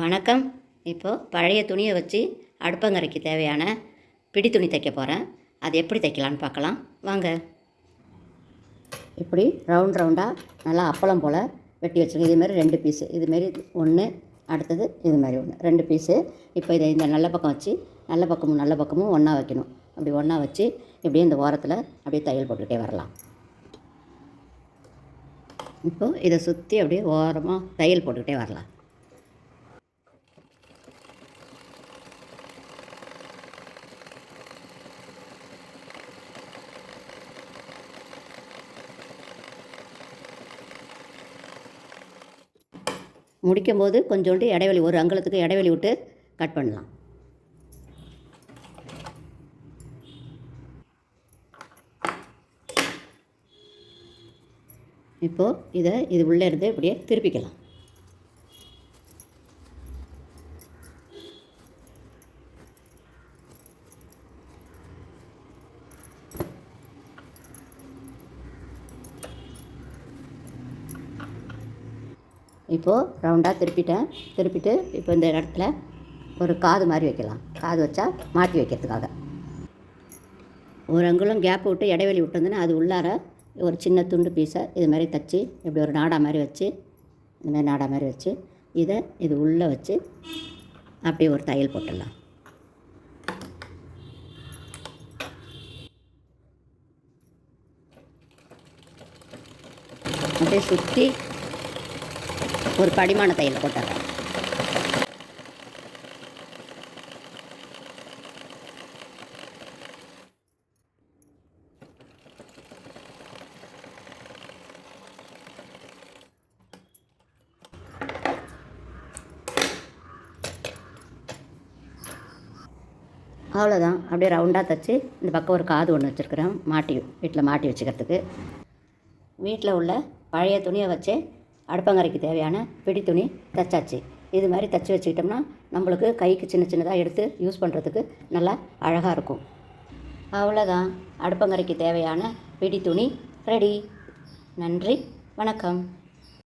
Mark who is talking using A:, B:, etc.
A: வணக்கம். இப்போது பழைய துணியை வச்சு அடுப்பங்கரைக்கு தேவையான பிடி துணி தைக்க போகிறேன் அது எப்படி தைக்கலான்னு பார்க்கலாம். வாங்க. இப்படி ரவுண்ட் ரவுண்டாக நல்லா அப்பளம் போல் வெட்டி வச்சுருக்கேன். இதுமாரி ரெண்டு பீஸு இதுமாரி ஒன்று அடுத்தது இது மாதிரி ஒன்று ரெண்டு பீஸு இப்போ இதை இந்த நல்ல பக்கம் வச்சு நல்ல பக்கமும் நல்ல பக்கமும் ஒன்றா வைக்கணும். அப்படி ஒன்றா வச்சு இப்படியே இந்த ஓரத்தில் அப்படியே தையல் போட்டுக்கிட்டே வரலாம். இப்போது இதை சுற்றி அப்படியே ஓரமாக தையல் போட்டுக்கிட்டே வரலாம். முடிக்கும் போது கொஞ்சோண்டு இடைவெளி ஒரு அங்குலத்துக்கு இடைவெளி விட்டு கட் பண்ணலாம். இப்போது இதை இது உள்ளே இருந்து இப்படியே திருப்பிக்கலாம். இப்போது ரவுண்டாக திருப்பிட்டேன். திருப்பிட்டு இப்போ இந்த இடத்துல ஒரு காது மாதிரி வைக்கலாம். காது வச்சா மாட்டி வைக்கிறதுக்காக. ஒரு அங்குலம் கேப் விட்டு இடைவெளி விட்டுருந்தேன்னா அது உள்ளார ஒரு சின்ன துண்டு பீஸை இது மாதிரி தச்சு இப்படி ஒரு நாடா மாதிரி வச்சு இந்த மாதிரி நாடா மாதிரி வச்சு இதை இது உள்ளே வச்சு அப்படியே ஒரு தையல் போட்டுடலாம். அப்படியே சுற்றி ஒரு படிமான தையல் போட்டுறேன் அவ்வளோதான் அப்படியே ரவுண்டாக தைச்சி இந்த பக்கம் ஒரு காது ஒன்று வச்சுருக்குறேன். மாட்டி வீட்டில் மாட்டி வச்சுக்கிறதுக்கு. வீட்டில் உள்ள பழைய துணியை வச்சு அடுப்பங்கரைக்கு தேவையான பிடி துணி தைச்சாச்சு. இது மாதிரி தச்சு வச்சுக்கிட்டோம்னா நம்மளுக்கு கைக்கு சின்ன சின்னதாக எடுத்து யூஸ் பண்ணுறதுக்கு நல்லா அழகாக இருக்கும். அவ்வளோதான் அடுப்பங்கரைக்கு தேவையான பிடி துணி ரெடி நன்றி. வணக்கம்.